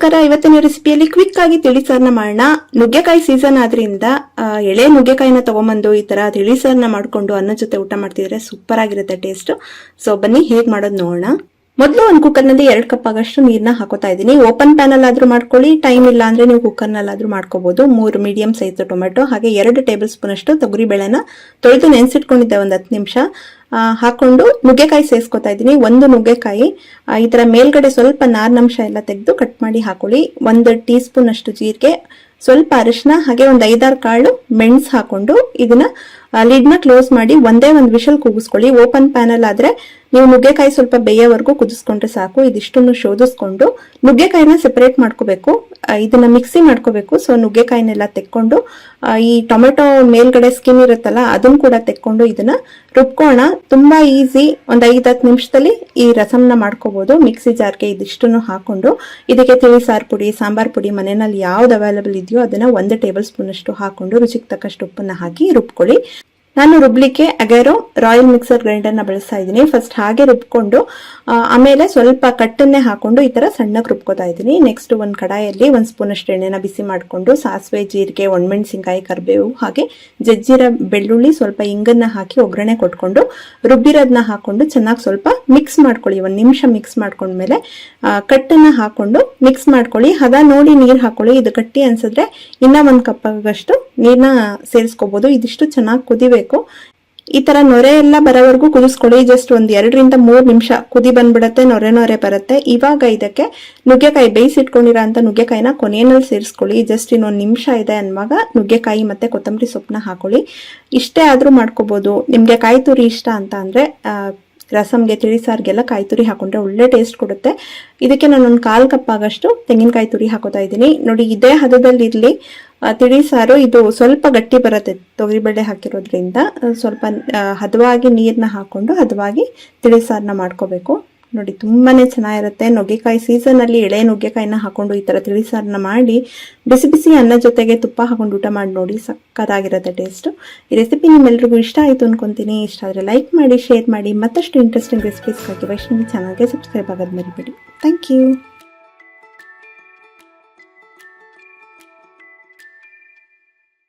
ನಮಸ್ಕಾರ ಇವತ್ತಿನ ರೆಸಿಪಿಯಲ್ಲಿ ಕ್ವಿಕ್ ಆಗಿ ತಿಳಿಸಾರನ್ನ ಮಾಡೋಣ. ನುಗ್ಗೆಕಾಯಿ ಸೀಸನ್ ಆದ್ರಿಂದ ಎಳೆ ನುಗ್ಗೆಕಾಯಿನ ತಗೊಂಬಂದು ಈ ತರ ತಿಳಿಸಾರನ್ನ ಮಾಡ್ಕೊಂಡು ಅನ್ನ ಜೊತೆ ಊಟ ಮಾಡ್ತಿದ್ರೆ ಸೂಪರ್ ಆಗಿರುತ್ತೆ ಟೇಸ್ಟ್ ಸೊ ಬನ್ನಿ, ಹೇಗ್ ಮಾಡೋದು ನೋಡೋಣ. ಮೊದಲು ಒಂದು ಕುಕ್ಕರ್ನಲ್ಲಿ ಎರಡು ಕಪ್ ಆಗಷ್ಟು ನೀರನ್ನ ಹಾಕೋತಾ ಇದ್ದೀನಿ. ಓಪನ್ ಪ್ಯಾನಲ್ ಆದ್ರೂ ಮಾಡ್ಕೊಳ್ಳಿ ಟೈಮ್ ಇಲ್ಲ ಅಂದ್ರೆ ನೀವು ಕುಕ್ಕರ್ನಲ್ಲಾದ್ರೂ ಮಾಡ್ಕೋಬಹುದು ಮೂರು ಮೀಡಿಯಂ ಸೈಜ್ ಟೊಮೆಟೊ ಹಾಗೆ ಎರಡು ಟೇಬಲ್ ಸ್ಪೂನ್ ಅಷ್ಟು ತೊಗರಿ ಬೇಳೆನ ತೊಳೆದು ನೆನೆಸಿಟ್ಕೊಂಡಿದ್ದೆ ಒಂದು ಹತ್ತು ನಿಮಿಷ. ಹಾಕೊಂಡು ನುಗ್ಗೆಕಾಯಿ ಸೇರಿಸ್ಕೊತಾ ಇದ್ದೀನಿ. ಒಂದು ನುಗ್ಗೆಕಾಯಿ ಈ ತರ ಮೇಲ್ಗಡೆ ಸ್ವಲ್ಪ ನಾರಿನಂಶ ಎಲ್ಲ ತೆಗೆದು ಕಟ್ ಮಾಡಿ ಹಾಕೊಳ್ಳಿ. ಒಂದು ಟೀ ಸ್ಪೂನ್ ಅಷ್ಟು ಜೀರಿಗೆ, ಸ್ವಲ್ಪ ಅರಿಶಿನ, ಹಾಗೆ ಒಂದು ಐದಾರು ಕಾಳು ಮೆಣಸು ಹಾಕೊಂಡು ಇದನ್ನ ಲಿಡ್ನ ಕ್ಲೋಸ್ ಮಾಡಿ ಒಂದೇ ಒಂದು ವಿಷಲ್ ಕೂಗಿಸ್ಕೊಳ್ಳಿ. ಓಪನ್ ಪ್ಯಾನಲ್ ಆದ್ರೆ ನೀವು ನುಗ್ಗೆಕಾಯಿ ಸ್ವಲ್ಪ ಬೇಯವರೆಗೂ ಕುದಿಸ್ಕೊಂಡ್ರೆ ಸಾಕು. ಇದಿಷ್ಟನ್ನು ಶೋಧಿಸ್ಕೊಂಡು ನುಗ್ಗೆಕಾಯಿನ ಸೆಪರೇಟ್ ಮಾಡ್ಕೋಬೇಕು. ಇದನ್ನ ಮಿಕ್ಸಿ ಮಾಡ್ಕೋಬೇಕು. ಸೊ ನುಗ್ಗೆಕಾಯಿನೆಲ್ಲ ತೆಕ್ಕೊಂಡು ಈ ಟೊಮೆಟೊ ಮೇಲ್ಗಡೆ ಸ್ಕಿನ್ ಇರುತ್ತಲ್ಲ, ಅದನ್ನ ಕೂಡ ತೆಕ್ಕೊಂಡು ಇದನ್ನ ರುಬ್ಕೋಣ. ತುಂಬಾ ಈಸಿ ಒಂದ್ ಐದ್ ಹತ್ತು ನಿಮಿಷದಲ್ಲಿ ಈ ರಸಂನ ಮಾಡ್ಕೋಬಹುದು ಮಿಕ್ಸಿ ಜಾರ್ಗೆ ಇದಿಷ್ಟನ್ನು ಹಾಕೊಂಡು, ಇದಕ್ಕೆ ತಿಳಿ ಸಾರು ಪುಡಿ, ಸಾಂಬಾರ್ ಪುಡಿ ಮನೆಯಲ್ಲಿ ಯಾವ್ದು ಅವೈಲೇಬಲ್ ಇದೆಯೋ ಅದನ್ನ ಒಂದು ಟೇಬಲ್ ಸ್ಪೂನ್ ಅಷ್ಟು ಹಾಕೊಂಡು, ರುಚಿಗೆ ತಕ್ಕಷ್ಟು ಉಪ್ಪನ್ನ ಹಾಕಿ ರುಬ್ಕೊಳ್ಳಿ. ನಾನು ರುಬ್ಲಿಕ್ಕೆ ಅಗೇರೋ ರಾಯಲ್ ಮಿಕ್ಸರ್ ಗ್ರೈಂಡರ್ನ ಬಳಸ್ತಾ ಇದ್ದೀನಿ. ಫಸ್ಟ್ ಹಾಗೆ ರುಬ್ಕೊಂಡು ಆಮೇಲೆ ಸ್ವಲ್ಪ ಕಟ್ಟನ್ನೇ ಹಾಕೊಂಡು ಈ ತರ ಸಣ್ಣಕ್ಕೆ ರುಬ್ಕೋತಾ ಇದ್ದೀನಿ. ನೆಕ್ಸ್ಟ್ ಒಂದು ಕಡಾಯಲ್ಲಿ ಒಂದು ಸ್ಪೂನ್ ಎಣ್ಣೆನ ಬಿಸಿ ಮಾಡಿಕೊಂಡು, ಸಾಸಿವೆ, ಜೀರಿಗೆ ಒಣಮೆಣಸಿನ್ಕಾಯಿ ಕರಿಬೇವು ಹಾಗೆ ಜಜ್ಜಿರ ಬೆಳ್ಳುಳ್ಳಿ ಸ್ವಲ್ಪ ಇಂಗನ್ನ ಹಾಕಿ ಒಗ್ಗರಣೆ ಕೊಟ್ಕೊಂಡು ರುಬ್ಬಿರೋದನ್ನ ಹಾಕೊಂಡು ಚೆನ್ನಾಗಿ ಸ್ವಲ್ಪ ಮಿಕ್ಸ್ ಮಾಡ್ಕೊಳ್ಳಿ. ಒಂದು ನಿಮಿಷ ಮಿಕ್ಸ್ ಮಾಡ್ಕೊಂಡ್ಮೇಲೆ ಕಟ್ಟನ್ನು ಹಾಕೊಂಡು ಮಿಕ್ಸ್ ಮಾಡ್ಕೊಳ್ಳಿ. ಹದ ನೋಡಿ ನೀರು ಹಾಕೊಳ್ಳಿ. ಇದು ಗಟ್ಟಿ ಅನ್ಸಿದ್ರೆ ಇನ್ನ ಒಂದು ಕಪ್ಪಾಗಷ್ಟು ನೀರನ್ನ ನೀರ್ನ ಸೇರಿಸ್ಕೋಬಹುದು ಇದಿಷ್ಟು ಚೆನ್ನಾಗಿ ಕುದಿಬೇಕು. ಈ ತರ ನೊರೆ ಎಲ್ಲ ಬರೋವರೆಗೂ ಕುದಿಸ್ಕೊಳ್ಳಿ. ಜಸ್ಟ್ ಒಂದ್ ಎರಡರಿಂದ ಮೂರ್ ನಿಮಿಷ ಕುದಿ ಬಂದ್ಬಿಡತ್ತೆ, ನೊರೆ ನೊರೆ ಬರುತ್ತೆ. ಇವಾಗ ಇದಕ್ಕೆ ನುಗ್ಗೆಕಾಯಿ ಬೇಯಿಸಿಟ್ಕೊಂಡಿರೋ ಅಂತ ನುಗ್ಗೆಕಾಯಿನ ಕೊನೆಯಲ್ಲಿ ಸೇರಿಸ್ಕೊಳ್ಳಿ. ಜಸ್ಟ್ ಇನ್ನೊಂದು ನಿಮಿಷ ಇದೆ ಅನ್ವಾಗ ನುಗ್ಗೆಕಾಯಿ ಮತ್ತೆ ಕೊತ್ತಂಬರಿ ಸೊಪ್ಪನ್ನ ಹಾಕೊಳ್ಳಿ. ಇಷ್ಟೇ ಆದ್ರೂ ಮಾಡ್ಕೋಬಹುದು ನಿಮ್ಗೆ ಕಾಯಿ ತುರಿ ಇಷ್ಟ ಅಂತ ಅಂದ್ರೆ ರಸಮ್ಗೆ, ತಿಳಿ ಸಾರಿಗೆಲ್ಲ ಕಾಯಿ ತುರಿ ಹಾಕೊಂಡ್ರೆ ಒಳ್ಳೆ ಟೇಸ್ಟ್ ಕೊಡುತ್ತೆ. ಇದಕ್ಕೆ ನಾನು ಒಂದು ಕಾಲು ಕಪ್ ಆಗಷ್ಟು ತೆಂಗಿನಕಾಯಿ ತುರಿ ಹಾಕೋತಾ ಇದ್ದೀನಿ. ನೋಡಿ, ಇದೇ ಹದದಲ್ಲಿ ಇರಲಿ ತಿಳಿ ಸಾರು ಇದು ಸ್ವಲ್ಪ ಗಟ್ಟಿ ಬರುತ್ತೆ ತೊಗರಿಬೇಳೆ ಹಾಕಿರೋದ್ರಿಂದ. ಸ್ವಲ್ಪ ಹದವಾಗಿ ನೀರನ್ನ ಹಾಕೊಂಡು ಹದವಾಗಿ ತಿಳಿ ಸಾರನ್ನ ಮಾಡ್ಕೋಬೇಕು. ನೋಡಿ, ತುಂಬಾನೇ ಚೆನ್ನಾಗಿರುತ್ತೆ. ನುಗ್ಗೆಕಾಯಿ ಸೀಸನ್ ಅಲ್ಲಿ ಎಳೆ ನುಗ್ಗೆಕಾಯಿನ ಹಾಕೊಂಡು ಈ ತರ ತಿಳಿ ಸಾರನ್ನ ಮಾಡಿ, ಬಿಸಿ ಬಿಸಿ ಅನ್ನ ಜೊತೆಗೆ ತುಪ್ಪ ಹಾಕೊಂಡು ಊಟ ಮಾಡಿ ನೋಡಿ, ಸಕ್ಕತ್ತಾಗಿರುತ್ತೆ ಟೇಸ್ಟ್ ಈ ರೆಸಿಪಿ ನಿಮ್ಮೆಲ್ರಿಗೂ ಇಷ್ಟ ಆಯ್ತು ಅನ್ಕೊಂತೀನಿ. ಇಷ್ಟ ಆದ್ರೆ ಲೈಕ್ ಮಾಡಿ ಶೇರ್ ಮಾಡಿ, ಮತ್ತಷ್ಟು ಇಂಟ್ರೆಸ್ಟಿಂಗ್ ರೆಸಿಪೀಸ್ಗಾಗಿ ವೈಷ್ಣವಿ ಚಾನಲ್ಗೆ ಸಬ್ಸ್ಕ್ರೈಬ್ ಆಗೋದು ಮರಿಬೇಡಿ. Thank you